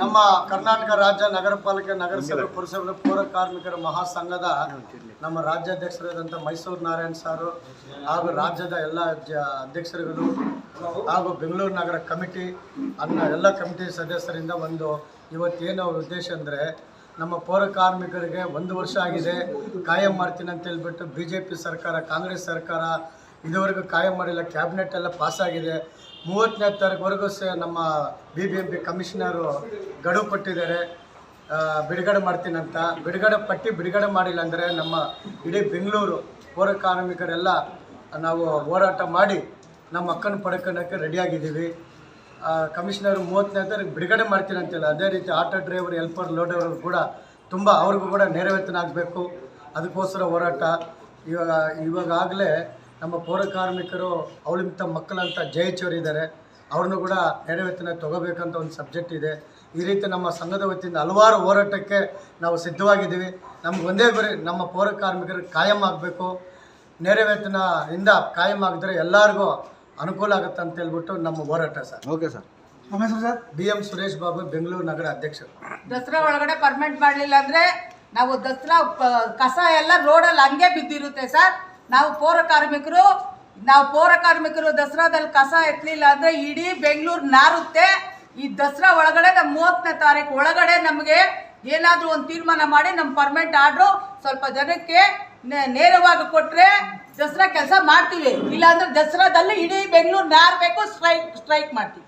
ನಮ್ಮ ಕರ್ನಾಟಕ ರಾಜ್ಯ ನಗರ ಪಾಲಿಕೆ ನಗರಸಭೆ ಪುರಸಭೆ ಪೌರ ಕಾರ್ಮಿಕರ ಮಹಾಸಂಘದ ನಮ್ಮ ರಾಜ್ಯಾಧ್ಯಕ್ಷರಾದಂಥ ಮೈಸೂರು ನಾರಾಯಣ್ ಸಾರು ಹಾಗೂ ರಾಜ್ಯದ ಎಲ್ಲ ಅಧ್ಯಕ್ಷರುಗಳು ಹಾಗೂ ಬೆಂಗಳೂರು ನಗರ ಕಮಿಟಿ ಅನ್ನ ಎಲ್ಲ ಕಮಿಟಿ ಸದಸ್ಯರಿಂದ ಒಂದು ಇವತ್ತೇನು ಉದ್ದೇಶ ಅಂದರೆ ನಮ್ಮ ಪೌರ ಕಾರ್ಮಿಕರಿಗೆ ಒಂದು ವರ್ಷ ಆಗಿದೆ, ಕಾಯಂ ಮಾಡ್ತೀನಿ ಅಂತ ಹೇಳ್ಬಿಟ್ಟು ಬಿ ಸರ್ಕಾರ, ಕಾಂಗ್ರೆಸ್ ಸರ್ಕಾರ ಇದುವರೆಗೂ ಕಾಯಂ ಮಾಡಿಲ್ಲ ಕ್ಯಾಬಿನೆಟ್ ಎಲ್ಲ ಪಾಸಾಗಿದೆ ಮೂವತ್ತನೇ ತಾರೀಕುವರೆಗೂ ಸಹ ನಮ್ಮ B B M P commissioner ಗಡುವು ಕೊಟ್ಟಿದ್ದಾರೆ. ಬಿಡುಗಡೆ ಮಾಡ್ತೀನಂತ ಬಿಡುಗಡೆ ಪಟ್ಟಿ ಬಿಡುಗಡೆ ಮಾಡಿಲ್ಲ ಅಂದರೆ ನಮ್ಮ ಇಡೀ ಬೆಂಗಳೂರು ಪೌರ ಕಾರ್ಮಿಕರೆಲ್ಲ ನಾವು ಹೋರಾಟ ಮಾಡಿ ನಮ್ಮ ಅಕ್ಕನ ಪಡ್ಕೊಳ್ಳೋಕ್ಕೆ ರೆಡಿಯಾಗಿದ್ದೀವಿ. ಕಮಿಷನರ್ ಮೂವತ್ತನೇ ತಾರೀಕು ಬಿಡುಗಡೆ ಮಾಡ್ತೀನಿ ಅಂತಿಲ್ಲ. ಅದೇ ರೀತಿ ಆಟೋ ಡ್ರೈವರ್ ಹೆಲ್ಪರ್ ಲೋಡರ್ ಕೂಡ ತುಂಬ ಅವ್ರಿಗೂ ಕೂಡ ನೆರವೇತನ ಆಗಬೇಕು. ಅದಕ್ಕೋಸ್ಕರ ಹೋರಾಟ. ಇವಾಗ ಇವಾಗಲೇ ನಮ್ಮ ಪೌರ ಕಾರ್ಮಿಕರು ಅವಳಿಂತ ಮಕ್ಕಳಂತ ಜಯಚೂರು ಇದ್ದಾರೆ. ಅವ್ರನ್ನೂ ಕೂಡ ನೇರ ವೇತನ ತಗೋಬೇಕಂತ ಒಂದು ಸಬ್ಜೆಕ್ಟ್ ಇದೆ. ಈ ರೀತಿ ನಮ್ಮ ಸಂಘದ ವತಿಯಿಂದ ಹಲವಾರು ಹೋರಾಟಕ್ಕೆ ನಾವು ಸಿದ್ಧವಾಗಿದ್ದೀವಿ. ನಮ್ಗೆ ಒಂದೇ ಗುರಿ ನಮ್ಮ ಪೌರ ಕಾರ್ಮಿಕರು ಕಾಯಂ ಆಗಬೇಕು. ನೇರ ವೇತನ ಇಂದ ಕಾಯಂ ಆಗಿದ್ರೆ ಎಲ್ಲರಿಗೂ ಅನುಕೂಲ ಆಗುತ್ತೆ ಅಂತ ಹೇಳ್ಬಿಟ್ಟು ನಮ್ಮ ಹೋರಾಟ ಸರ್. Okay sir. ನಮ್ಮ ಹೆಸರು sir? B M Suresh Babu Bengaluru ನಗರ ಅಧ್ಯಕ್ಷರು. ದಸರಾ ಒಳಗಡೆ ಪರ್ಮೆಂಟ್ ಮಾಡಲಿಲ್ಲ ಅಂದ್ರೆ ನಾವು ದಸರಾ ಕಸ ಎಲ್ಲ ರೋಡಲ್ಲಿ ಹಂಗೆ ಬಿದ್ದಿರುತ್ತೆ ಸರ್. ನಾವು ಪೌರ ಕಾರ್ಮಿಕರು, ನಾವು ಪೌರ ಕಾರ್ಮಿಕರು ದಸರಾದಲ್ಲಿ ಕಸ ಎತ್ತಲಿಲ್ಲ ಅಂದರೆ ಇಡೀ ಬೆಂಗಳೂರು ನಾರುತ್ತೆ. ಈ ದಸರಾ ಒಳಗಡೆ ನಮ್ಮ ಮೂವತ್ತನೇ ತಾರೀಕು ಒಳಗಡೆ ನಮಗೆ ಏನಾದರೂ ಒಂದು ತೀರ್ಮಾನ ಮಾಡಿ ನಮ್ಮ ಪರ್ಮೆಂಟ್ ಆರ್ಡ್ರು ಸ್ವಲ್ಪ ಜನಕ್ಕೆ ನೇರವಾಗಿ ಕೊಟ್ರೆ ದಸರಾ ಕೆಲಸ ಮಾಡ್ತೀವಿ. ಇಲ್ಲಾಂದ್ರೆ ದಸರಾದಲ್ಲಿ ಇಡೀ ಬೆಂಗಳೂರು ನಾರ್ಬೇಕು, ಸ್ಟ್ರೈಕ್ ಸ್ಟ್ರೈಕ್ ಮಾಡ್ತೀವಿ.